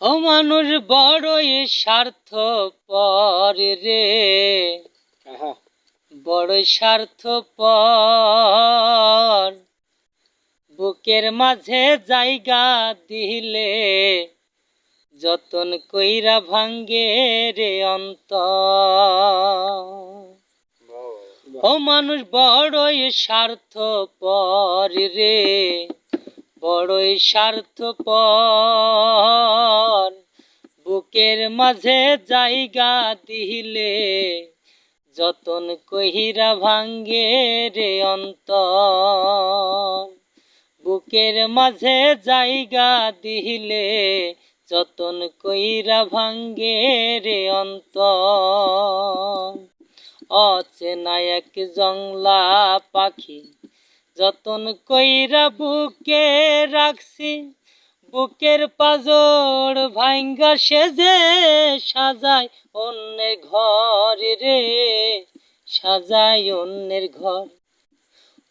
ও মানুষ বড়ই স্বার্থ পর রে বড়ই স্বার্থ পর বুকের মাঝে জায়গা দিলে যতন কইরা ভাঙ্গে রে অন্ত ও মানুষ বড়ই স্বার্থ পর রে। বড়ই স্বার্থ পর বুকের মাঝে জায়গা দিলে যতন কহিরা ভাঙ্গে রে অন্ত বুকের মাঝে জায়গা দিলে যতন কইরা ভাঙ্গে রে অন্ত অচেনা এক জংলা পাখি যতন কইরা বুকে রাখছি, বুকের পাজর ভাঙ্গা সেজে সাজায় অন্যের ঘর রে, সাজায় অন্যের ঘর।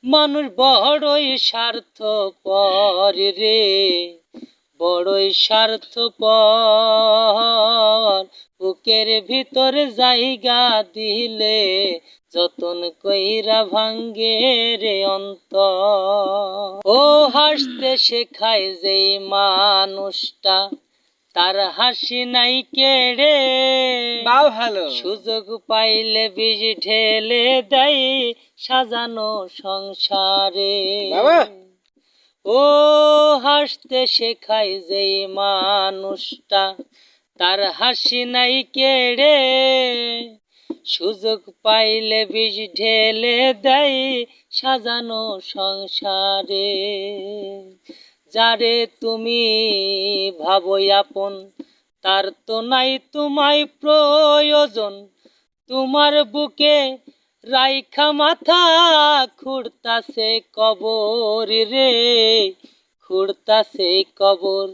মানুষ বড়ই স্বার্থ পর রে, বড়ই স্বার্থ পর বুকের ভিতর জায়গা দিলে যতন কইরা ভাঙ্গে রে অন্ত ও হাসতে শেখায় যেই মানুষটা তার হাসি নাই কেড়ে। ভালো। সুযোগ পাইলে বীজ ঢেলে দেয় সাজানো সংসারে। ও হাসতে শেখায় যেই মানুষটা তার হাসি নাই কেড়ে। সুযোগ পাইলে বীজ ঢেলে দেয় সাজানো সংসারে। যারে তুমি ভাবো আপন, তার তো নাই তোমায় প্রয়োজন। তোমার বুকে রাইখা মাথা খুঁড়তাছে কবর রে, খুঁড়তাছে কবর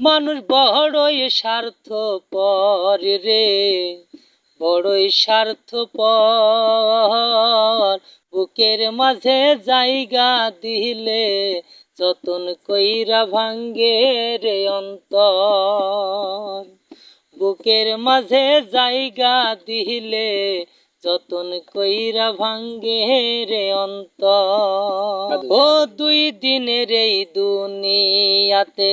মানুষ বড়ই স্বার্থ পর রে, বড়ই স্বার্থ পর বুকের মাঝে জায়গা দিলে যতন কইরা ভাঙ্গে রে অন্তর। বুকের মাঝে জায়গা দিলে যতন কইরা ভাঙ্গে রে অন্তর। ও দুই দিনের এই দুনিয়াতে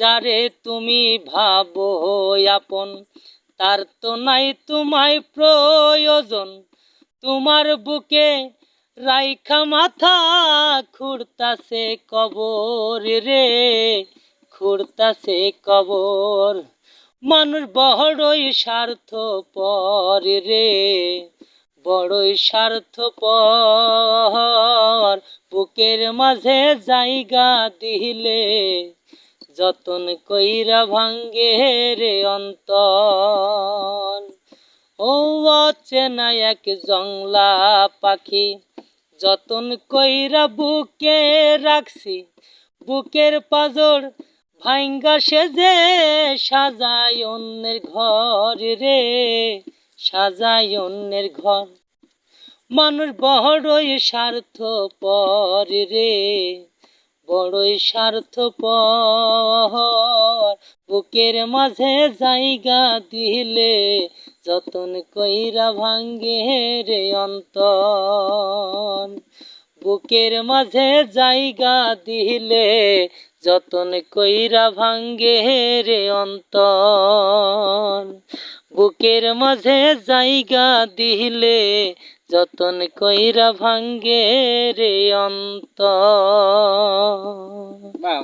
যারে তুমি ভাবো আপন, তার তো নাই তোমায় প্রয়োজন। তোমার বুকে রাইখা মাথা খুঁড়তাছে কবর রে, খুঁড়তাছে কবর। মানুষ বড়ই স্বার্থ পর রে, বড়ই স্বার্থ পর বুকের মাঝে জায়গা দিলে যতন কইরা ভাঙ্গে রে অন্তর। ও অচেনা এক জংলা পাখি, যতন কইরা বুকে রাখছি, বুকের পাজর ভাঙ্গা সেজে সাজায় অন্যের ঘর রে, সাজায় অন্যের ঘর। মানুষ বড়ই স্বার্থ পর রে। বড়ই স্বার্থ পর বুকের মাঝে জায়গা দিলে যতন কইরা ভাঙ্গে রে অন্তর। বুকের মাঝে জায়গা দিলে যতন কইরা ভাঙ্গে রে অন্ত বুকের মাঝে জায়গা দিলে যতন কইরা ভাঙ্গে রে বাহ।